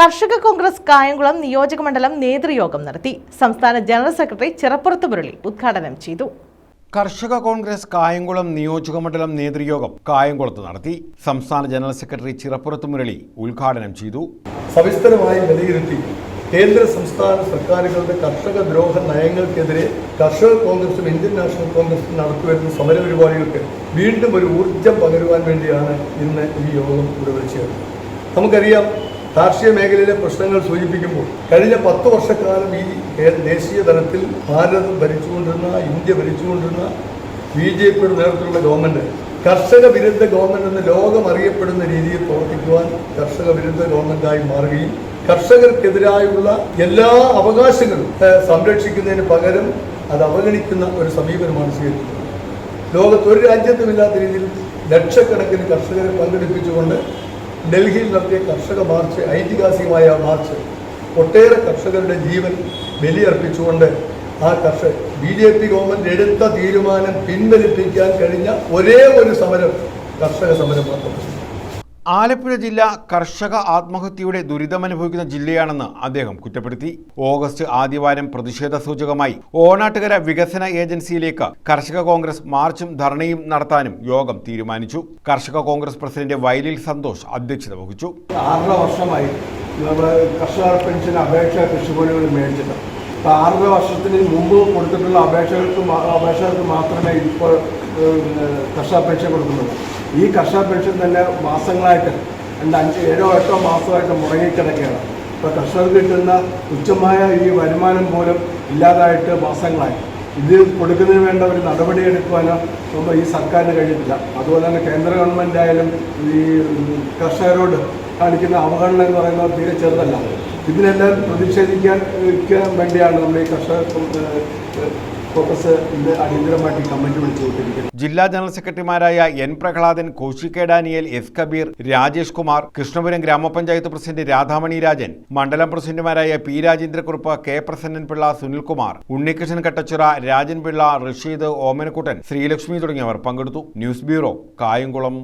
കർഷക കോൺഗ്രസ് കായംകുളം നിയോജകമണ്ഡലം നേതൃയോഗം നടത്തി. സംസ്ഥാന ജനറൽ സെക്രട്ടറി ചിറപ്പുറത്ത് മുരളി ഉദ്ഘാടനം ചെയ്തു. കർഷക കോൺഗ്രസ് കായംകുളം നിയോജകമണ്ഡലം നേതൃയോഗം കായംകുളത്ത് നടത്തി. സംസ്ഥാന ജനറൽ സെക്രട്ടറി ചിറപ്പുറത്ത് മുരളി ഉദ്ഘാടനം ചെയ്തു. സവിസ്തരമായി വിലയിരുത്തി കേന്ദ്ര സംസ്ഥാന സർക്കാരുകളുടെ കർഷക ദ്രോഹ നയങ്ങൾക്കെതിരെ കർഷക കോൺഗ്രസും ഇന്ത്യൻ നാഷണൽ കോൺഗ്രസും നടത്തിവരുന്ന സമരപരിപാടികൾക്ക് വീണ്ടും ഒരു ഊർജം പകരുവാൻ വേണ്ടിയാണ് ഇന്ന് ഈ യോഗം ഇവിടെ വിളിച്ചു നമുക്കറിയാം കാർഷിക മേഖലയിലെ പ്രശ്നങ്ങൾ സൂചിപ്പിക്കുമ്പോൾ കഴിഞ്ഞ പത്ത് വർഷക്കാലം ഈ ദേശീയ തലത്തിൽ ഭാരതം ഭരിച്ചുകൊണ്ടിരുന്ന ഇന്ത്യ ഭരിച്ചുകൊണ്ടിരുന്ന ബി ജെ പിയുടെ നേതൃത്വത്തിലുള്ള ഗവൺമെന്റ് കർഷക വിരുദ്ധ ഗവൺമെന്റ് എന്ന് ലോകം അറിയപ്പെടുന്ന രീതിയിൽ പ്രവർത്തിക്കുവാൻ കർഷക വിരുദ്ധ ഗവൺമെന്റായി മാറുകയും കർഷകർക്കെതിരായുള്ള എല്ലാ അവകാശങ്ങളും സംരക്ഷിക്കുന്നതിന് പകരം അത് അവഗണിക്കുന്ന ഒരു സമീപനമാണ് സ്വീകരിക്കുന്നത്. ലോകത്ത് ഒരു രാജ്യത്തുമില്ലാത്ത രീതിയിൽ ലക്ഷക്കണക്കിന് കർഷകരെ പങ്കെടുപ്പിച്ചുകൊണ്ട് ഡൽഹിയിൽ നടത്തിയ കർഷക മാർച്ച് ഐതിഹാസികമായ മാർച്ച്. ഒട്ടേറെ കർഷകരുടെ ജീവൻ ബലിയർപ്പിച്ചുകൊണ്ട് ആ കർഷകർ ബി ജെ പി ഗവൺമെന്റ് എടുത്ത തീരുമാനം പിൻവലിപ്പിക്കാൻ കഴിഞ്ഞ ഒരേ ഒരു സമരം കർഷക സമരം മാത്രമാണ് ആലപ്പുഴ ജില്ല കർഷക ആത്മഹത്യയുടെ ദുരിതമനുഭവിക്കുന്ന ജില്ലയാണെന്ന് അദ്ദേഹം കുറ്റപ്പെടുത്തി. ഓഗസ്റ്റ് ആദ്യവാരം പ്രതിഷേധ സൂചകമായി ഓണാട്ടുകര വികസന ഏജൻസിയിലേക്ക് കർഷക കോൺഗ്രസ് മാർച്ചും ധർണയും നടത്താനും യോഗം തീരുമാനിച്ചു. കർഷക കോൺഗ്രസ് പ്രസിഡന്റ് വയലിൽ സന്തോഷ് അധ്യക്ഷത വഹിച്ചു. ആറര വർഷമായി നമ്മൾ കർഷക പെൻഷൻ അപേക്ഷ കൃഷിഭവനുകളിൽ മേടിച്ചിട്ട് ആറര വർഷത്തിന് മുമ്പ് കൊടുത്തിട്ടുള്ള അപേക്ഷകൾക്ക് അപേക്ഷകർക്ക് മാത്രമേ ഇപ്പോൾ കർഷാപേക്ഷ കൊടുക്കുന്നുള്ളൂ. ഈ കർഷാപേക്ഷ തന്നെ മാസങ്ങളായിട്ട് രണ്ട് അഞ്ച് ഏഴോ എട്ടോ മാസമായിട്ട് മുടങ്ങിക്കിടക്കുകയാണ്. ഇപ്പോൾ കർഷകർക്ക് കിട്ടുന്ന തുച്ഛമായ ഈ വരുമാനം പോലും ഇല്ലാതായിട്ട് മാസങ്ങളായി. ഇത് കൊടുക്കുന്നതിന് വേണ്ട ഒരു നടപടി എടുക്കുവാനോ നമ്മൾ ഈ സർക്കാരിന് കഴിഞ്ഞിട്ടില്ല. അതുപോലെ തന്നെ കേന്ദ്ര ഗവൺമെന്റ് ആയാലും ഈ കർഷകരോട് കാണിക്കുന്ന അവഗണന എന്ന് പറയുന്നത് തീരെ ചെറുതല്ല. ഇതിനെല്ലാം പ്രതിഷേധിക്കാൻ വയ്ക്കാൻ വേണ്ടിയാണ് നമ്മൾ ഈ കർഷക ജില്ലാ ജനറൽ സെക്രട്ടറിമാരായ N Prahladan Kaushika Daniel S Kabir Rajesh Kumar Krishnapuram grama panchayat president Radhamani Rajan മണ്ഡലം പ്രസിഡന്റുമാരായ പി രാജേന്ദ്രക്കുറുപ്പ് കെ പ്രസന്നൻ പിള്ള സുനിൽകുമാർ ഉണ്ണികൃഷ്ണൻ കട്ടച്ചിറ രാജൻ പിള്ള റഷീദ് ഓമനക്കുട്ടൻ ശ്രീലക്ഷ്മി തുടങ്ങിയവർ പങ്കെടുത്തു. News bureau Kayamkulam.